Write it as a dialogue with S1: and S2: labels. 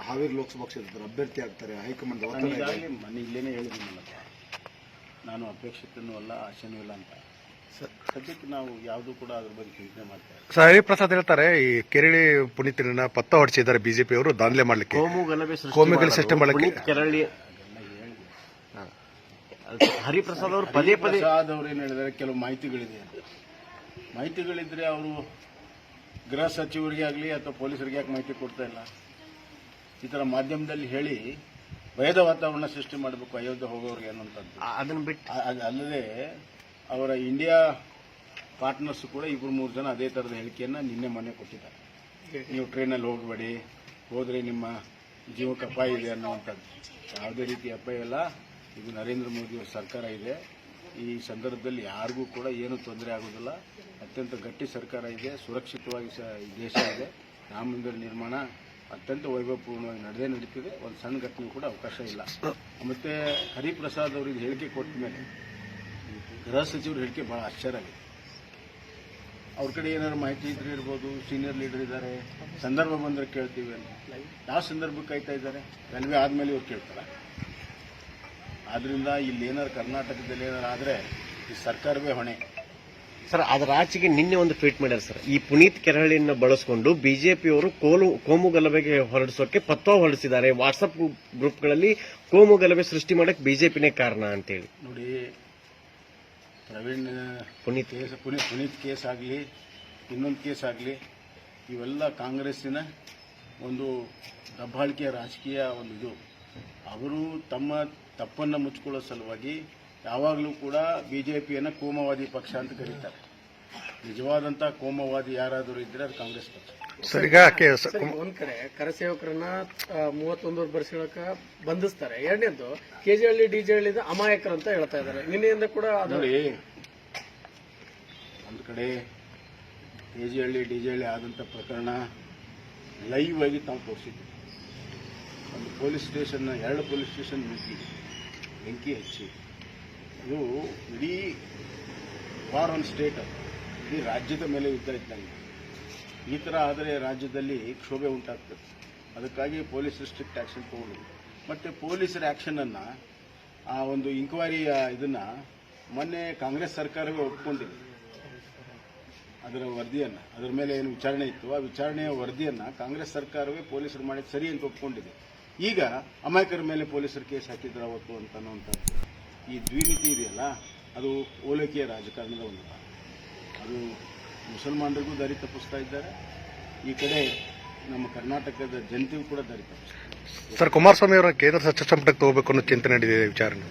S1: ಹಾವೇರಿ ಲೋಕಸಭಾ ಕ್ಷೇತ್ರದ ಅಭ್ಯರ್ಥಿ ಆಗ್ತಾರೆ ಹೈಕಮಾಂಡ್
S2: ನಾನು. ಈಗಾಗಲೇ ಮನೆ ಇಲ್ಲೇನೆ ಹೇಳಿದ್ದೀನಲ್ಲಪ್ಪ ನಾನು ಅಪೇಕ್ಷಿತನೂ ಅಲ್ಲ ಆಶೆನೂ ಇಲ್ಲ ಅಂತ. ಸದ್ಯಕ್ಕೆ ನಾವು ಯಾವುದೂ ಕೂಡ ಅದ್ರ ಬಗ್ಗೆ ಚಿಂತನೆ ಮಾಡ್ತಾ ಇಲ್ಲ.
S3: ಸರ್ ಹರಿಪ್ರಸಾದ್ ಹೇಳ್ತಾರೆ ಈ ಕೆರಳಿ ಪುನೀತಿನ ಪತ್ತ ಹೊಡಿಸಿದ್ದಾರೆ ಬಿಜೆಪಿ ಅವರು ದಾಂಧಲೆ ಮಾಡ್ಲಿಕ್ಕೆ.
S4: ಕೋಮು ಗಲಭೆ ಸೃಷ್ಟಿ
S3: ಕೋಮು ಗಲಭೆ
S4: ಮಾಡೋರು.
S3: ಸೃಷ್ಟಿ ಮಾಡಕ್ಕೆ-
S4: ಪುನೀತ್ ಕೆರಳಿ ಹರಿಪ್ರಸಾದ್ ಅವರು ಪದೇ ಪದೇ
S2: ಪ್ರಸಾದ್ ಅವರು ಏನು ಹೇಳಿದ್ದಾರೆ ಕೆಲವು ಮಾಹಿತಿಗಳಿದೆ. ಅಂತ ಮಾಹಿತಿಗಳಿದ್ರೆ ಅವರು ಗೃಹ ಸಚಿವರಿಗೆ ಆಗಲಿ ಅಥವಾ ಪೊಲೀಸರಿಗೆ ಯಾಕೆ ಮಾಹಿತಿ ಕೊಡ್ತಾ ಇಲ್ಲ? ಈ ಥರ ಮಾಧ್ಯಮದಲ್ಲಿ ಹೇಳಿ ಭಯದ ವಾತಾವರಣ ಸೃಷ್ಟಿ ಮಾಡಬೇಕು ಅಯೋಧ್ಯೆ ಹೋಗೋರಿಗೆ ಅನ್ನೋಂಥದ್ದು
S4: ಅದನ್ನು ಬಿಟ್ಟು.
S2: ಅಲ್ಲದೆ ಅವರ ಇಂಡಿಯಾ ಪಾರ್ಟ್ನರ್ಸ್ ಕೂಡ ಇಬ್ಬರು ಮೂರು ಜನ ಅದೇ ಥರದ ಹೇಳಿಕೆಯನ್ನು ನಿನ್ನೆ ಮೊನ್ನೆ ಕೊಟ್ಟಿದ್ದಾರೆ. ನೀವು ಟ್ರೈನಲ್ಲಿ ಹೋಗಬೇಡಿ ಹೋದರೆ ನಿಮ್ಮ ಜೀವಕ್ಕೆ ಅಪಾಯ ಇದೆ ಅನ್ನುವಂಥದ್ದು. ಯಾವುದೇ ರೀತಿ ಅಪಾಯ ಇಲ್ಲ. ಇದು ನರೇಂದ್ರ ಮೋದಿಯವರ ಸರ್ಕಾರ ಇದೆ. ಈ ಸಂದರ್ಭದಲ್ಲಿ ಯಾರಿಗೂ ಕೂಡ ಏನು ತೊಂದರೆ ಆಗೋದಿಲ್ಲ. ಅತ್ಯಂತ ಗಟ್ಟಿ ಸರ್ಕಾರ ಇದೆ. ಸುರಕ್ಷಿತವಾಗಿ ಸ ಈ ದೇಶ ಇದೆ. ರಾಮ ಮಂದಿರ ನಿರ್ಮಾಣ ಅತ್ಯಂತ ವೈಭವಪೂರ್ಣವಾಗಿ ನಡೆದೇ ನಡೀತಿದೆ. ಒಂದು ಸಣ್ಣ ಘಟನೆ ಕೂಡ ಅವಕಾಶ ಇಲ್ಲ. ಮತ್ತೆ ಹರಿಪ್ರಸಾದ್ ಅವರಿಗೆ ಹೇಳಿಕೆ ಕೊಟ್ಟ ಮೇಲೆ ಗೃಹ ಸಚಿವರು ಹೇಳಿಕೆ ಬಹಳ ಆಶ್ಚರ್ಯ ಆಗಿದೆ. ಅವ್ರ ಕಡೆ ಏನಾದ್ರು ಮಾಹಿತಿ ಇದ್ರೆ ಇರ್ಬೋದು ಸೀನಿಯರ್ ಲೀಡರ್ ಇದ್ದಾರೆ, ಸಂದರ್ಭ ಬಂದ್ರೆ ಕೇಳ್ತೀವಿ ಅಂತ. ಯಾವ ಸಂದರ್ಭಕ್ಕೆ ಕಾಯ್ತಾ ಇದ್ದಾರೆ? ರೈಲ್ವೆ ಆದ್ಮೇಲೆ ಇವ್ರು ಕೇಳ್ತಾರೆ. ಆದ್ದರಿಂದ ಇಲ್ಲಿ ಏನಾದ್ರು ಕರ್ನಾಟಕದಲ್ಲಿ ಏನಾದ್ರು ಆದರೆ ಈ ಸರ್ಕಾರವೇ ಹೊಣೆ.
S4: ಸರ್ ಅದರ ಆಚೆಗೆ ನಿನ್ನೆ ಒಂದು ಟ್ವೀಟ್ ಮಾಡ್ಯಾರ ಸರ್. ಈ ಪುನೀತ್ ಕೆರಳಿನ ಬಳಸಿಕೊಂಡು ಬಿಜೆಪಿಯವರು ಕೋಲು ಕೋಮು ಗಲಭೆಗೆ ಹೊರಡಿಸೋಕೆ ಪತ್ವ ಹೊರಡಿಸಿದ್ದಾರೆ. ವಾಟ್ಸಪ್ ಗ್ರೂಪ್ಗಳಲ್ಲಿ ಕೋಮು ಗಲಭೆ ಸೃಷ್ಟಿ ಮಾಡಕ್ಕೆ ಬಿಜೆಪಿನೇ ಕಾರಣ ಅಂತೇಳಿ.
S2: ನೋಡಿ ಪ್ರವೀಣ್
S4: ಪುನೀತ್.
S2: ಕೇಸ್ ಪುನೀತ್ ಪುನೀತ್ ಕೇಸ್ ಆಗಲಿ ಇನ್ನೊಂದು ಕೇಸ್ ಆಗಲಿ ಇವೆಲ್ಲ ಕಾಂಗ್ರೆಸ್ಸಿನ ಒಂದು ದಬ್ಬಾಳಿಕೆಯ ರಾಜಕೀಯ ಒಂದು ಇದು. ಅವರು ತಮ್ಮ ತಪ್ಪನ್ನು ಮುಚ್ಕೊಳ್ಳೋ ಸಲುವಾಗಿ ಯಾವಾಗಲೂ ಕೂಡ ಬಿಜೆಪಿಯನ್ನು ಕೋಮವಾದಿ ಪಕ್ಷ ಅಂತ ಕರೀತಾರೆ. ನಿಜವಾದಂಥ ಕೋಮವಾದಿ ಯಾರಾದರೂ ಇದ್ರೆ ಅದು ಕಾಂಗ್ರೆಸ್ ಪಕ್ಷ.
S3: ಸರ್
S5: ಒಂದ್ ಕಡೆ ಕರಸೇವಕರನ್ನ ಮೂವತ್ತೊಂದು ವರ್ಷಗಳಕ ಬಂಧಿಸ್ತಾರೆ. ಎರಡನೇದು ಕೆಜಿಹಳ್ಳಿ ಡಿಜೆಹಳ್ಳಿ ಅಮಾಯಕರು ಅಂತ ಹೇಳ್ತಾ ಇದ್ದಾರೆ. ನಿನ್ನೆಯಿಂದ ಕೂಡ ಅದು
S2: ನೋಡಿ ಒಂದು ಕಡೆ K G Halli D J Halli ಆದಂಥ ಪ್ರಕರಣ ಲೈವ್ ಆಗಿ ತಾವು ತೋರಿಸಿದ್ವಿ. ಒಂದು ಪೊಲೀಸ್ ಸ್ಟೇಷನ್ನ ಎರಡು ಪೊಲೀಸ್ ಸ್ಟೇಷನ್ ಬೆಂಕಿ ಬೆಂಕಿ ಹಚ್ಚಿ. ಇದು ಇಡೀ ಫಾರನ್ ಸ್ಟೇಟ್, ಇಡೀ ರಾಜ್ಯದ ಮೇಲೆ ಯುದ್ಧ ಇದ್ದಂಗೆ. ಈ ಥರ ಆದರೆ ರಾಜ್ಯದಲ್ಲಿ ಕ್ಷೋಭೆ ಉಂಟಾಗ್ತದೆ. ಅದಕ್ಕಾಗಿ ಪೊಲೀಸ್ ಸ್ಟ್ರಿಕ್ಟ್ ಆ್ಯಕ್ಷನ್ ತಗೊಂಡಿದ್ದರು ಮತ್ತು ಪೊಲೀಸರ ಆ್ಯಕ್ಷನನ್ನು ಆ ಒಂದು ಇಂಕ್ವೈರಿಯ ಇದನ್ನ ಮೊನ್ನೆ ಕಾಂಗ್ರೆಸ್ ಸರ್ಕಾರವೇ ಒಪ್ಕೊಂಡಿದೆ. ಅದರ ವರದಿಯನ್ನು, ಅದರ ಮೇಲೆ ಏನು ವಿಚಾರಣೆ ಇತ್ತು, ಆ ವಿಚಾರಣೆಯ ವರದಿಯನ್ನು ಕಾಂಗ್ರೆಸ್ ಸರ್ಕಾರವೇ ಪೊಲೀಸರು ಮಾಡಿದ ಸರಿ ಅಂತ ಒಪ್ಕೊಂಡಿದೆ. ಈಗ ಅಮಾಯಕರ ಮೇಲೆ ಪೊಲೀಸರು ಕೇಸ್ ಹಾಕಿದ್ರು ಅವತ್ತು ಅಂತ ಈ ದ್ವಿನೀತಿ ಇದೆಯಲ್ಲ, ಅದು ಓಲೈಕೆಯ ರಾಜಕಾರಣದ ಒಂದು ಭಾಗ. ಅದು ಮುಸಲ್ಮಾನರಿಗೂ ದಾರಿ ತಪ್ಪಿಸ್ತಾ ಇದ್ದಾರೆ, ಈ ಕಡೆ ನಮ್ಮ ಕರ್ನಾಟಕದ ಜನತೆಯೂ ಕೂಡ ದಾರಿ ತಪ್ಪಿಸ್ತಾರೆ
S3: ಸರ್ ಕುಮಾರಸ್ವಾಮಿ ಅವರ ಕೇಂದ್ರ ಸಚಿವ ಸಂಪುಟಕ್ಕೆ ಹೋಗಬೇಕು ಅನ್ನೋ ಚಿಂತನೆ ನಡೆದಿದೆ, ವಿಚಾರಣೆ.